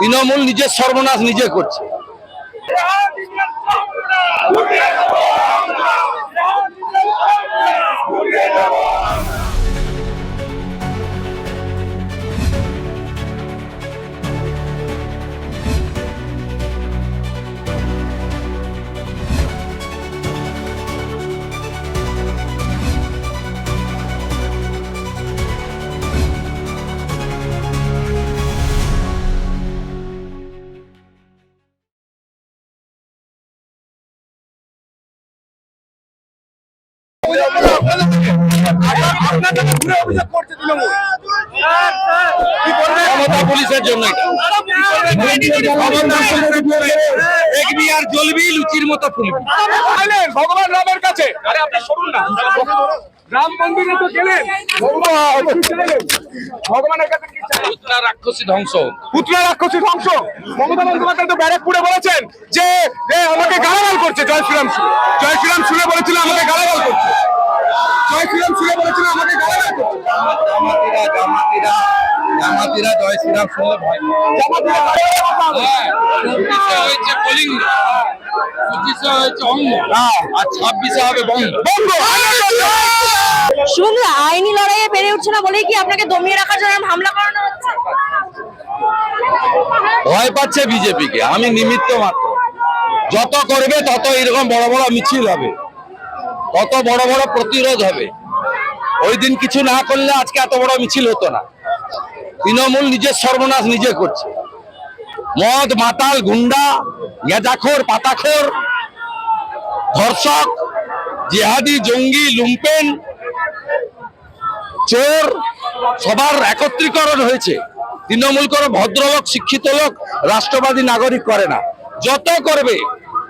তৃণমূল নিজের সর্বনাশ নিজে করছে। মমতা পুলিশের জন্য দেখবি আর জ্বলবি লুচির মতো ফুলবি ভগবান রামের কাছে আরে আপনি শুনুন না। রাম মন্দিরে তো গেলেন? ভগবানের কাছে? পুতনা রাক্ষসী ধ্বংস। পুতলা রাক্ষসী ধ্বংস মমতা বন্দ্যোপাধ্যায় তো ব্যারাকপুরে বলেছেন যে যে আমাকে গালাগাল করছে জয় শ্রীরাম জয় শ্রীরাম সুরে বলেছিল আমাকে গালাগাল করছে জয় শ্রীরাম সুরে বলেছিল আমাকে গালাগাল করছে জামাতিরা জামাতিরা জামাতিরা জয় শ্রীরাম শুনলে ভয়। জামাতিরা হয়েছে কলিঙ্গ পঁচিশে হয়েছে অঙ্গ। আর ছাব্বিশে হবে বঙ্গ। বঙ্গ! শুধু আইনি লড়াইয়ে পেরে উঠছে না বলেই কি আপনাকে দমিয়ে রাখার জন্য হামলা করানো হচ্ছে? ভয় পাচ্ছে বিজেপিকে আমি নিমিত্ত মাত্র। যত করবে তত এরকম বড় বড় মিছিল হবে। তত বড় বড় প্রতিরোধ হবে। ওই দিন কিছু না করলে আজকে এত বড় মিছিল হতো না। তৃণমূল নিজের সর্বনাশ নিজে করছে। মদ, মাতাল, গুন্ডা গেজাখোর পাতাখোর, ধর্ষক, জেহাদি, জঙ্গি, লুম্পেন, চোর, সবার একত্রীকরণ হয়েছে। তৃণমূল করে ভদ্রলোক, শিক্ষিত লোক, রাষ্ট্রবাদী নাগরিক করে না। যত করবে,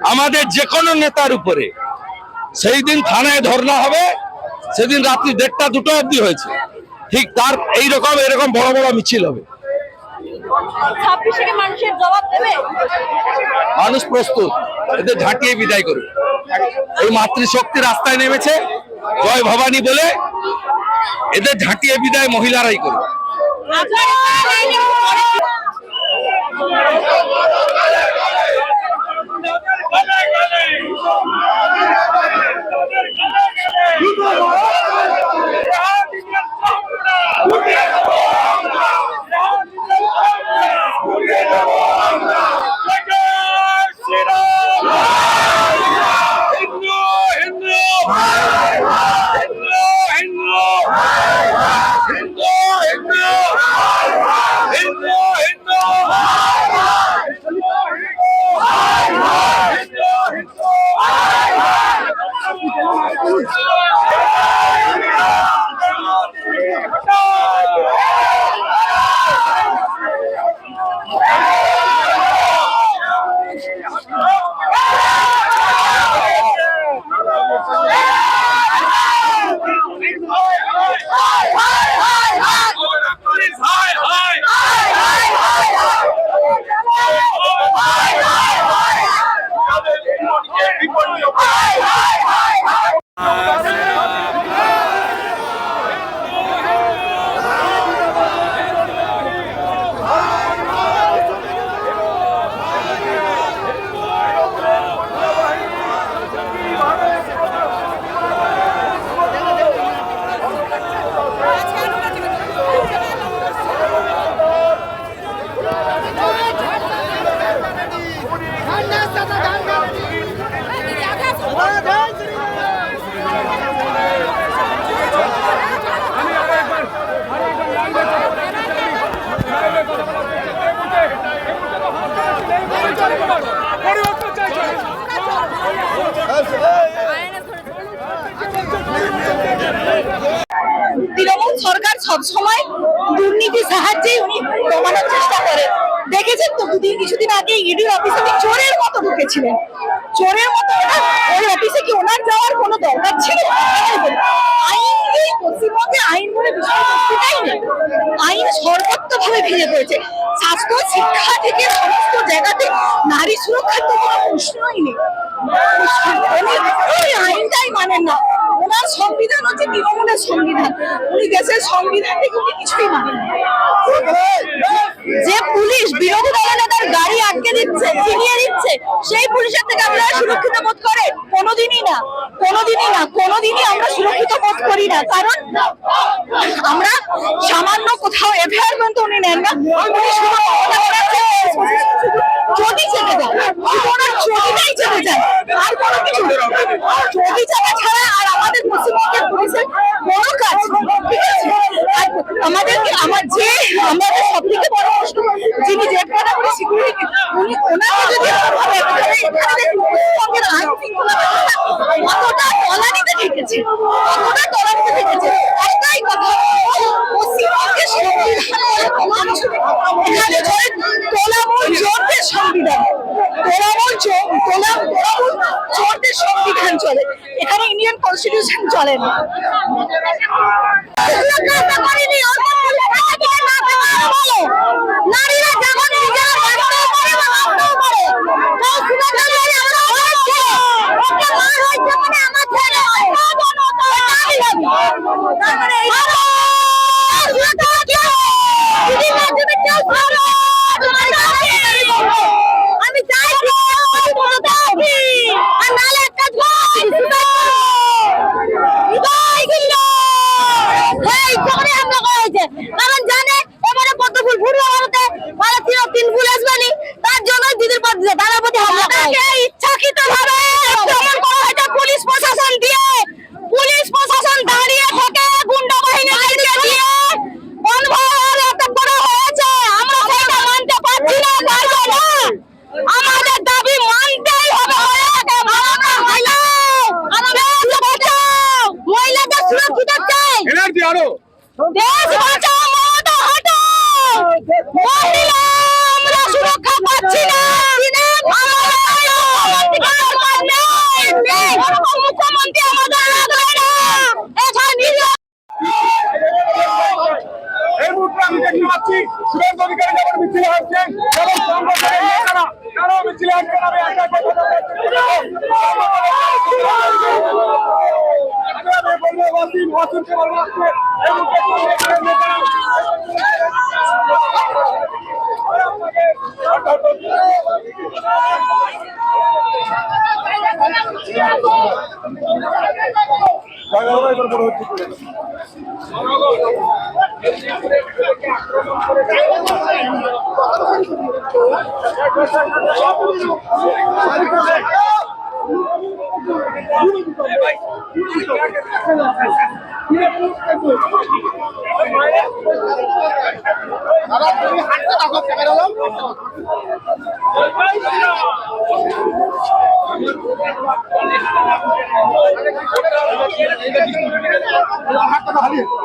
আমাদের যে কোনো নেতার উপরে। সেই দিন থানায় ধর্ণা হবে, সেদিন রাত্রি দেড়টা, দুটো অবধি হয়েছে। ঠিক তার, এইরকম, এরকম বড় বড় মিছিল হবে। ছাব্বিশে কি মানুষের জবাব দেবে? মানুষ প্রস্তুত এদের ঝাঁটিয়ে বিদায় করুন এই মাতৃশক্তি রাস্তায় নেমেছে জয় ভবানী বলে এদের ঝাঁটিয়ে বিদায় মহিলারাই করবে তৃণমূল সরকার সব সময় দুর্নীতির সাহায্যেই উনি প্রমাণের চেষ্টা করে। দেখেছেন তো, দুদিন, কিছুদিন আগে ইডির অফিসে উনি চোরের মতো ঢুকেছিলেন। চোরের মতো ওই অফিসে কি ওনার যাওয়ার কোনো দরকার ছিল? নেই। আইন সর্বত্রভাবে ভেঙে স্বাস্থ্য, শিক্ষা থেকে সমস্ত নারী সুরক্ষার তো কোনো প্রশ্নই নেই। উনি আইনটাই মানেন না। ওনার সংবিধান হচ্ছে তৃণমূলের সংবিধান। উনি দেশের সংবিধান থেকে উনি কিছুই মানেন যে পুলিশ বিরোধী দলের আছে সেই পুলিশের থেকে আমরা সুরক্ষিত বোধ করে কোনোদিনই না কোনোদিনই না, কোনোদিনই আমরা সুরক্ষিত বোধ করি না। কারণ আমরা সামান্য কোথাও এফআইআর পর্যন্ত উনি নেন না। উনি শুধু চটি চেপে দেন ওনার চটিটাই চেপে যান আর কোনো কিছু চটি চাপা ছাড়া আর আমাদের পশ্চিমবঙ্গের পুলিশের বড় কাজ ঠিক আছে? আর আমাদেরকে আমার যে আমাদের সব থেকে বড় প্রশ্ন যিনি জেট ক্যাটাগরি সিকিউরিটি উনি ওনাকে যদি এখানে পশ্চিমবঙ্গের আইন শৃঙ্খলা ব্যবস্থা কতটা তলানিতে ঠেকেছে কতটা তলানিতে ঠেকেছে একটাই কথা পশ্চিমবঙ্গের সংবিধান বলে কোনো কিছু নেই। এখানে চলে তোলামূল জোরদের সংবিধান তোলামূল জো- তোলা তোলামূল সংবিধান চলে। এখানে ইন্ডিয়ান কনস্টিটিউশন চলে না নারীরা যেমন নিজেরা বাঁচতেও পারে বা ভাবতেও পারে কেউ সুযোগ পেলে আমরা হয়েছে ওকে মার হয়েছে মানে আমার ছেলে হয় তারপরে এই আমি চাই আর নালে একটা এই করে হামলা করা হয়েছে কারণ জানে এবারে পদ্ম ফুল ফুটবে ভারতে ভালো তিন তিন ফুল আসবেনি তার জন্য দিদির পর দাদার প্রতি হামলা করা ইচ্ছাকৃত ভাবে আক্রমণ করা হয়েছে পুলিশ প্রশাসন দিয়ে পুলিশ প্রশাসন দাঁড়িয়ে থেকে গুন্ডা বাহিনী দাঁড়িয়ে দিয়ে কনভয় এত বড় হয়েছে আমরা সেটা মানতে পারছি না পারব না আমাদের দাবি মানতেই হবে হয়েছে ভারতে মহিলা আমাদের বাঁচাও মহিলাদের চাই। এনার্জি আরও। দেশ বাঁচাও মমতা হটাও মহিলা আমরা সুরক্ষা পাচ্ছি না। মুখ্যমন্ত্রী আমাদের রাখবে না নিজে এই মুহূর্তে আমি দেখতে পাচ্ছি সুরেন্দ্র অধিকারী যেমন মিছিলে হাঁটছেন যেমন তারাও মিছিলে আমি একটা কথা বলতে আমি বলব ওয়াসিম ওয়াসিমকে বলব আজকে এই মুহূর্তে সংগঠনের নেতারা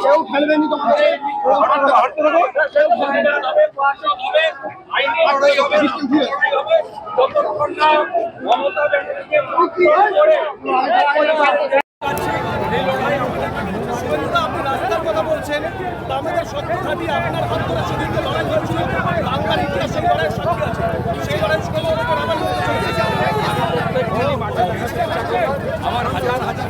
কেউ ফেলে দেয়নি তোমাদের হাঁটতে থাকো শুভেন্দুদা, আপনি রাস্তার কথা বলছেন আমাদের সত্যি। আমার হাজার হাজার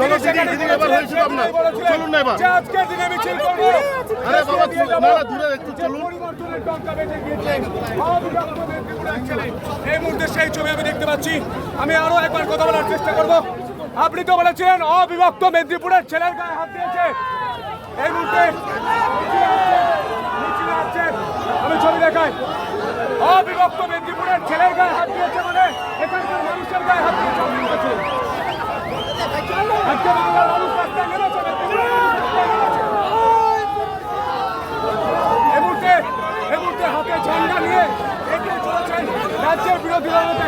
চলো দিদি, দিদি, এবার হয়েছিল আপনার। চলুন না এবার। আজকের দিনে মিছিল করব আরে বাবা না না দূরে একটু চলুন। ছেলে। এই মুহূর্তে সেই ছবি আমি দেখতে পাচ্ছি। আমি আরও একবার কথা বলার চেষ্টা করব। আপনি তো বলেছিলেন অবিভক্ত মেদিনীপুরের ছেলের গায়ে হাত দিয়েছে। এই মুহূর্তে। আমি ছবি দেখাই। অবিভক্ত মেদিনীপুরের ছেলের গায়ে হাত দিয়েছে মানে এখানকার মানুষের গায়ে হাত দিয়েছে আপনি বলেছেন। আজকে বাংলার মানুষ রাস্তায় নেমেছে মেদিনীপুরের মানুষ রাস্তায় নেমেছে। এই মুহূর্তে এই মুহূর্তে হাতে ঝান্ডা নিয়ে এগিয়ে চলেছেন রাজ্যের বিরোধী দলনেতা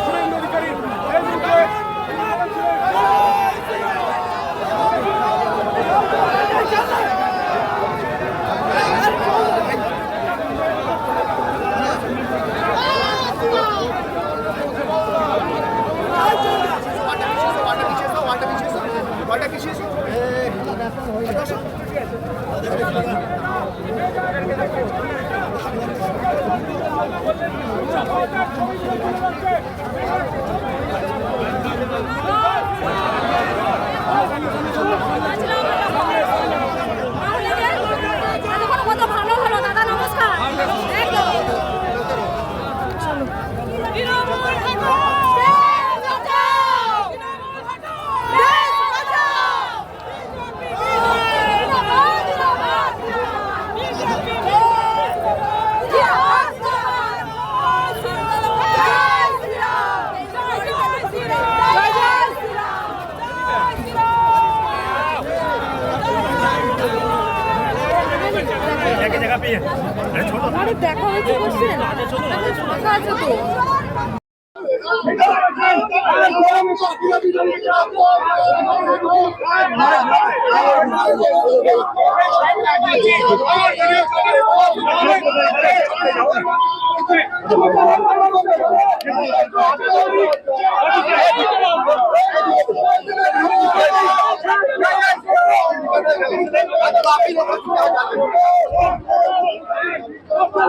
আরে দেখা হয়েছে করছেন ফাঁকা আছে তো।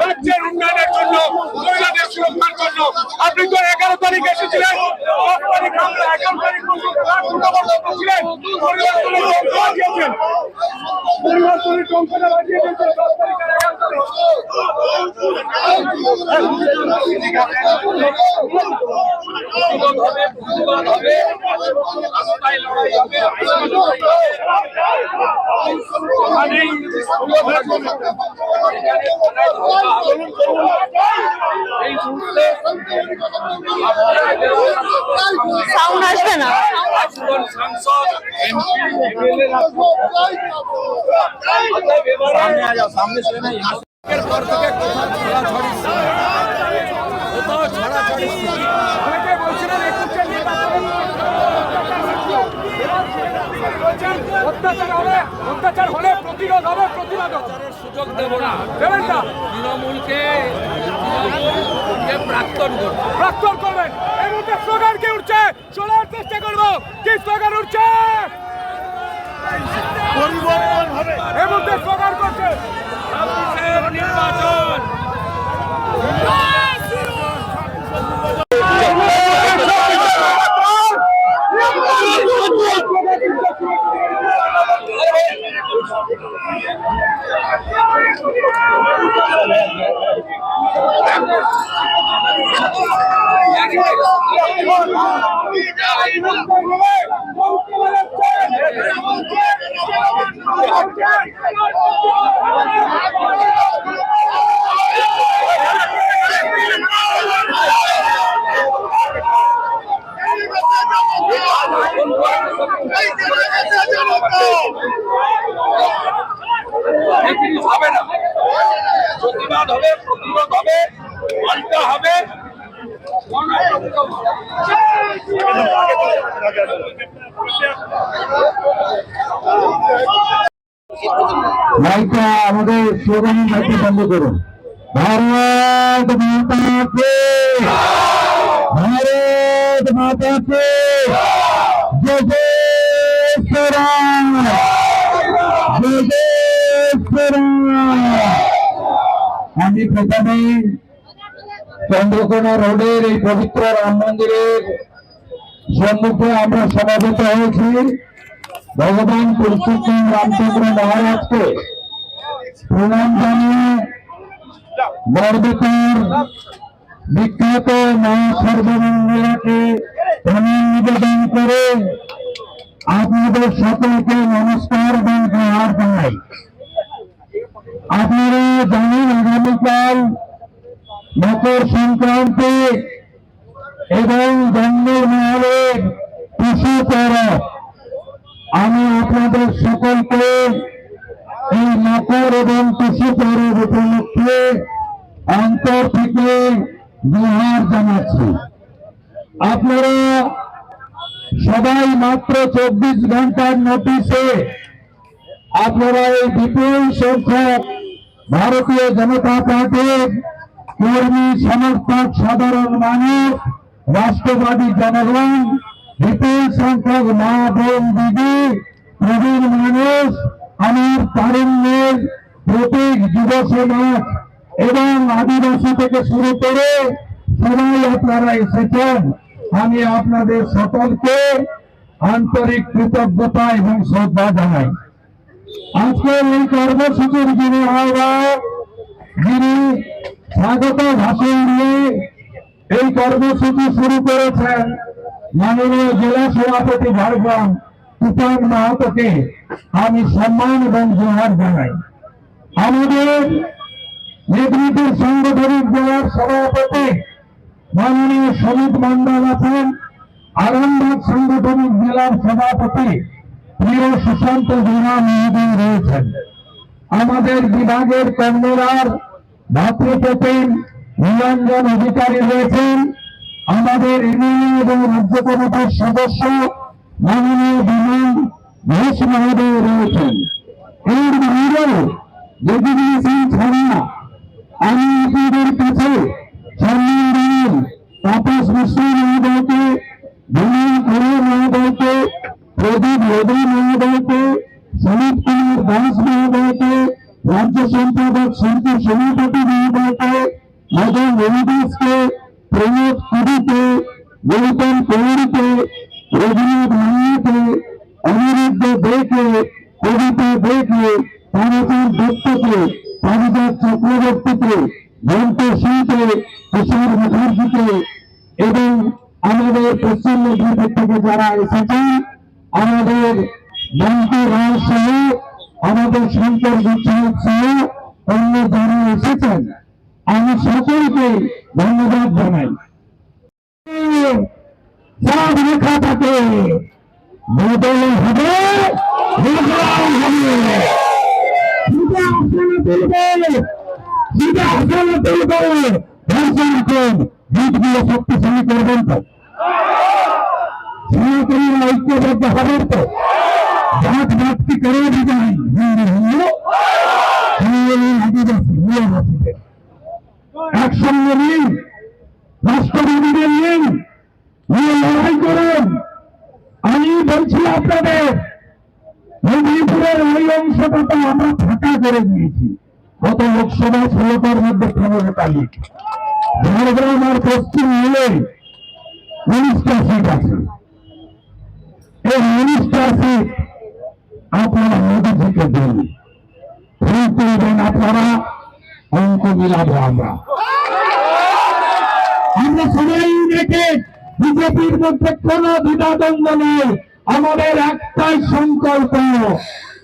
রাজ্যের উন্নয়নের জন্য, মহিলাদের সুরক্ষার জন্য আপনি তো এগারো তারিখ এসেছিলেন, দশ তারিখ তারিখ পর্যন্ত ছিলেন। সাউন্ড আসবে না? অনেকে বলছিলেন একুশে নির্বাচনে অত্যাচার হবে অত্যাচার হলে প্রতিরোধ হবে প্রতিবাদ হবে। সুযোগ দেব না। দেবেন না। তৃণমূলকে তৃণমূলকে প্রাক্তন করব প্রাক্তন করবেন। এই মুহূর্তে স্লোগান কি উঠছে? শোনার চেষ্টা করব। কি স্লোগান উঠছে? পরিবর্তন হবে। এই মুহূর্তে স্লোগান করছে। নির্বাচন। Hey, এই হবে না। প্রতিবাদ হবে, প্রতিরোধ হবে, পাল্টা হবে। আমাদের স্লোগানের মাইকটা বন্ধ করুন। ভারত মাতাকে। ভারত মাতাকে। জয় জয় জয় জয় শ্রীরাম আমি প্রথমে চন্দ্রকোনা রোডের এই পবিত্র রাম মন্দিরের সম্মুখে আমরা সমাবেত হয়েছি। ভগবান পুরুষোত্তম রামচন্দ্র মহারাজকে প্রণাম জানিয়ে বর্ধকর বিখ্যাত মা প্রণাম নিবেদন করে আপনাদের সকলকে নমস্কার এবং জোহার জানাই। আপনারা জানেন আগামীকাল মকর সংক্রান্তি এবং জঙ্গল মহলের টুসু পরব আমি আপনাদের সকলকে এই মকর এবং কৃষি পরব উপলক্ষে অন্তর থেকে জোহার জানাচ্ছি। আপনারা সবাই মাত্র চব্বিশ ঘণ্টার নোটিশে আপনারা এই বিপুল সংখ্যক ভারতীয় জনতা পার্টির কর্মী, সমর্থক, সাধারণ মানুষ, রাষ্ট্রবাদী জনগণ, বিপুল সংখ্যক মা বোন, দিদি, প্রবীণ মানুষ, আমার তারুণ্যের প্রতীক যুব সমাজ এবং আদিবাসী থেকে শুরু করে সবাই আপনারা এসেছেন। আমি আপনাদের সকলকে আন্তরিক কৃতজ্ঞতা এবং শ্রদ্ধা জানাই। আজকের এই কর্মসূচির যিনি আহ্বায়ক, যিনি স্বাগত ভাষণ দিয়ে এই কর্মসূচি শুরু করেছেন মাননীয় জেলা সভাপতি ঝাড়গ্রাম তুফান মাহাতোকে আমি সম্মান এবং জোহার জানাই। আমাদের মেদিনীপুর সাংগঠনিক জেলার সভাপতি মাননীয় সমিত মন্ডল আছেন, আরামবাগ সাংগঠনিক জেলার সভাপতি প্রিয় সুশান্ত জোড়া মহোদয় রয়েছেন। আমাদের বিভাগের কর্মরার ভাতৃপ্রতিম নিরঞ্জন অধিকারী রয়েছেন। আমাদের ইউনিয়ন এবং রাজ্য কমিটির সদস্য মাননীয় বিমান ঘোষ মহোদয় রয়েছেন। এর বাইরেও যেগুলি ছাড়া আমি আপনাদের কাছে সম্মান জানাই। তাপস মিশ্র মহোদয়কে, বিমান কুমার মহোদয়কে প্রদীপ লোধি মহোদয়কে সমিত কুমার দাস মহোদয়কে রাজ্য সম্পাদক শিল্পী সভাপতি মহোদয়কে মদন রবিদাসকে প্রমোদ কুড়িকে গৌতম কৌরিকে রঘুনাথ মান্নাকে অনিরুদ্ধ দেকে কবিতা দেকে তারাচাঁদ দত্তকে পারিজাত চক্রবর্তীকে জয়ন্ত সিংকে কিশোর মুখার্জিকে এবং আমাদের পশ্চিম মেদিনীপুর থেকে যারা এসেছেন আমাদের মন্ত্রী রায় সহ আমাদের শঙ্কর বিশ্বনাথ সহ অন্য যারা এসেছেন, আমি সকলকে ধন্যবাদ জানাই। শক্তিশালী করবেন তো। দিতে নাই হিন্দু হিন্দু হিন্দু আদিবাসী একসঙ্গে নিন রাষ্ট্রবাদীদের নিন নিয়ে লড়াই করুন আমি বলছি আপনাদের মেদিনীপুরের ওই অংশটা তো আমরা ফাঁকা করে দিয়েছি গত লোকসভা ষোলোটার মধ্যে পনেরোটা লিখ ঝাড়গ্রাম আর পশ্চিম মিলে উনিশটা সিট আছে এই উনিশটা সিট আপনারা মোদীজিকে দিন ভুল করবেন আপনারা, অঙ্ক মিলাবো আমরা। আমরা সবাই দেখে বিজেপির মধ্যে কোন দ্বিধাদ্বন্দ্ব নেই। আমাদের একটাই সংকল্প,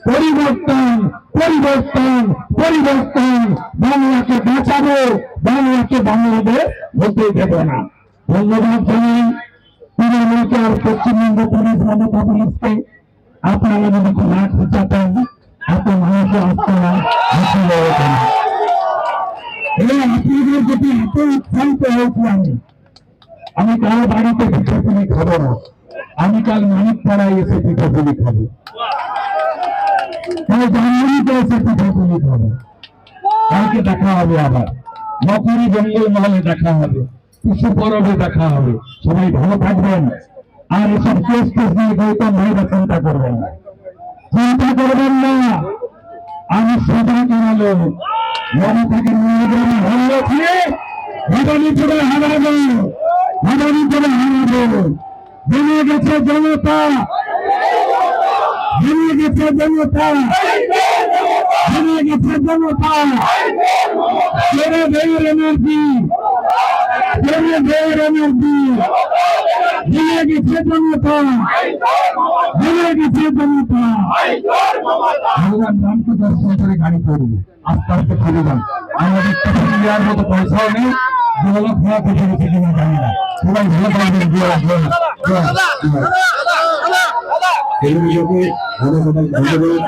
পরিবর্তন পরিবর্তন পরিবর্তন। বাংলাকে বাঁচাবো, বাংলাকে বাংলাদেশ হতে দেব না। ধন্যবাদ জানাই। তৃণমূলকে আর পশ্চিমবঙ্গ পুলিশ মমতা পুলিশকে আপনারা যদি আট চাতেন এত মানুষ আসতো না আপনাদের এত উৎসাহিত হয়েছি আমি। আমি কারও বাড়িতে পিঠাপুলি খাব না। আমি কাল মানিক পাড়ায় এসে পিঠাপুলি খাব। জানুয়ারিতে এসে পিঠাপুলি খাব। কালকে দেখা হবে আবার। মকুরি জঙ্গল মহলে দেখা হবে। শিশু পরবে দেখা হবে। সবাই ভালো থাকবেন। আর এসব কেস টেস নিয়ে গৌতম ভাইরা চিন্তা করবেন না। চিন্তা করবেন না। আমি সদা করালো মমতাকে নিয়ে হামলা দিয়ে ভবানীপুরে হারাবো। ভবানীপুরে হারাবো। জেনে গেছে জনতা। জেনে গেছে জনতা। জেনে গেছে জনতা। ছেড়ে দেয়ের এনার্জি। জেনে গেছে জনতা জেনে গেছে জনতা ভগবান রামকে দর্শন করে গাড়ি করবে আস্তে আস্তে ফিরে যান আমাদের নেওয়ার মতো পয়সাও নেই যেগুলো খাওয়াতে পেরেছে কিনা জানি না সবাই ভালো থাকবেন জয় জয়। এই ধন্যবাদ ধন্যবাদ